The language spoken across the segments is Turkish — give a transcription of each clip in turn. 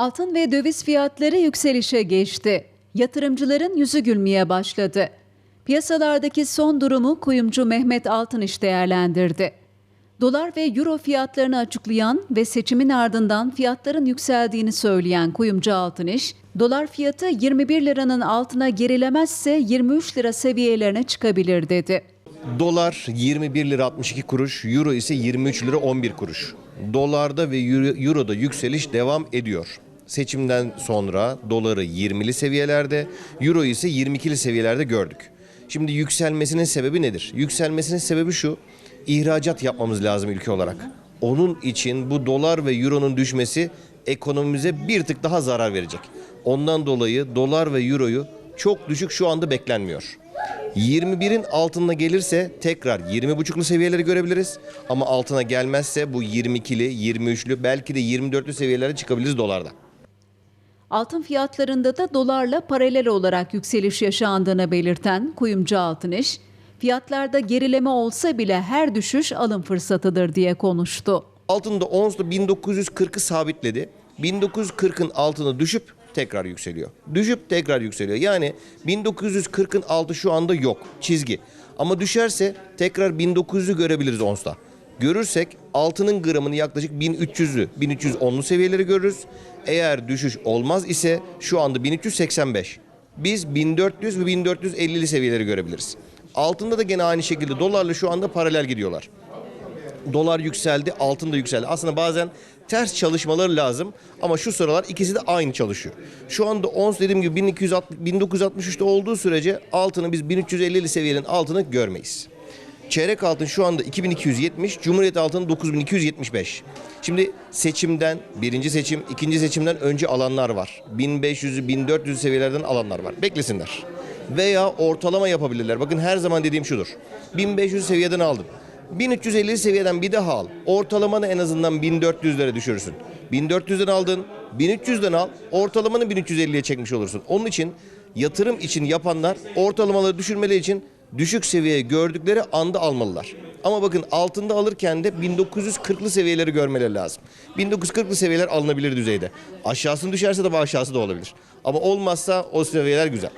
Altın ve döviz fiyatları yükselişe geçti. Yatırımcıların yüzü gülmeye başladı. Piyasalardaki son durumu kuyumcu Mehmet Altınış değerlendirdi. Dolar ve euro fiyatlarını açıklayan ve seçimin ardından fiyatların yükseldiğini söyleyen kuyumcu Altınış, dolar fiyatı 21 liranın altına gerilemezse 23 lira seviyelerine çıkabilir dedi. Dolar 21 lira 62 kuruş, euro ise 23 lira 11 kuruş. Dolarda ve euro- euroda yükseliş devam ediyor. Seçimden sonra doları 20'li seviyelerde, euro ise 22'li seviyelerde gördük. Şimdi yükselmesinin sebebi nedir? Yükselmesinin sebebi şu, ihracat yapmamız lazım ülke olarak. Onun için bu dolar ve euronun düşmesi ekonomimize bir tık daha zarar verecek. Ondan dolayı dolar ve euroyu çok düşük şu anda beklenmiyor. 21'in altına gelirse tekrar 20.5'lu seviyeleri görebiliriz. Ama altına gelmezse bu 22'li, 23'lü belki de 24'lü seviyelere çıkabiliriz dolarda. Altın fiyatlarında da dolarla paralel olarak yükseliş yaşandığını belirten kuyumcu Altınış, fiyatlarda gerileme olsa bile her düşüş alım fırsatıdır diye konuştu. Altında onsla 1940'ı sabitledi. 1940'ın altına düşüp tekrar yükseliyor. Düşüp tekrar yükseliyor. Yani 1940'ın altı şu anda yok. Çizgi. Ama düşerse tekrar 1900'ü görebiliriz onsta. Görürsek altının gramını yaklaşık 1300'lü, 1310'lu seviyeleri görürüz. Eğer düşüş olmaz ise şu anda 1385. Biz 1400 ve 1450'li seviyeleri görebiliriz. Altında da gene aynı şekilde dolarla şu anda paralel gidiyorlar dolar yükseldi, altın da yükseldi. Aslında bazen ters çalışmaları lazım ama şu sıralar ikisi de aynı çalışıyor. Şu anda ons dediğim gibi 1260, 1963'te olduğu sürece altını biz 1350'li seviyenin altını görmeyiz. Çeyrek altın şu anda 2270, Cumhuriyet altını 9275. Şimdi seçimden, birinci seçim, ikinci seçimden önce alanlar var. 1500'ü, 1400'ü seviyelerden alanlar var. Beklesinler. Veya ortalama yapabilirler. Bakın her zaman dediğim şudur. 1500 seviyeden aldım. 1350 seviyeden bir daha al. Ortalamanı en azından 1400'lere düşürürsün. 1400'den aldın, 1300'den al, ortalamanı 1350'ye çekmiş olursun. Onun için yatırım için yapanlar ortalamaları düşürmeleri için düşük seviye gördükleri anda almalılar. Ama bakın altında alırken de 1940'lı seviyeleri görmeleri lazım. 1940'lı seviyeler alınabilir düzeyde. Aşağısını düşerse de aşağısı da olabilir. Ama olmazsa o seviyeler güzel.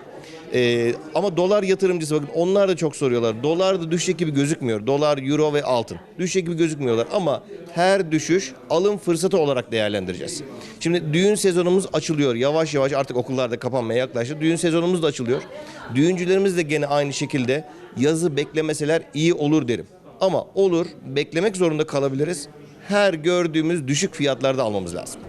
Ee, ama dolar yatırımcısı bakın onlar da çok soruyorlar. Dolar da düşecek gibi gözükmüyor. Dolar, euro ve altın. Düşecek gibi gözükmüyorlar ama her düşüş alım fırsatı olarak değerlendireceğiz. Şimdi düğün sezonumuz açılıyor. Yavaş yavaş artık okullarda kapanmaya yaklaştı. Düğün sezonumuz da açılıyor. Düğüncülerimiz de gene aynı şekilde yazı beklemeseler iyi olur derim. Ama olur beklemek zorunda kalabiliriz. Her gördüğümüz düşük fiyatlarda almamız lazım.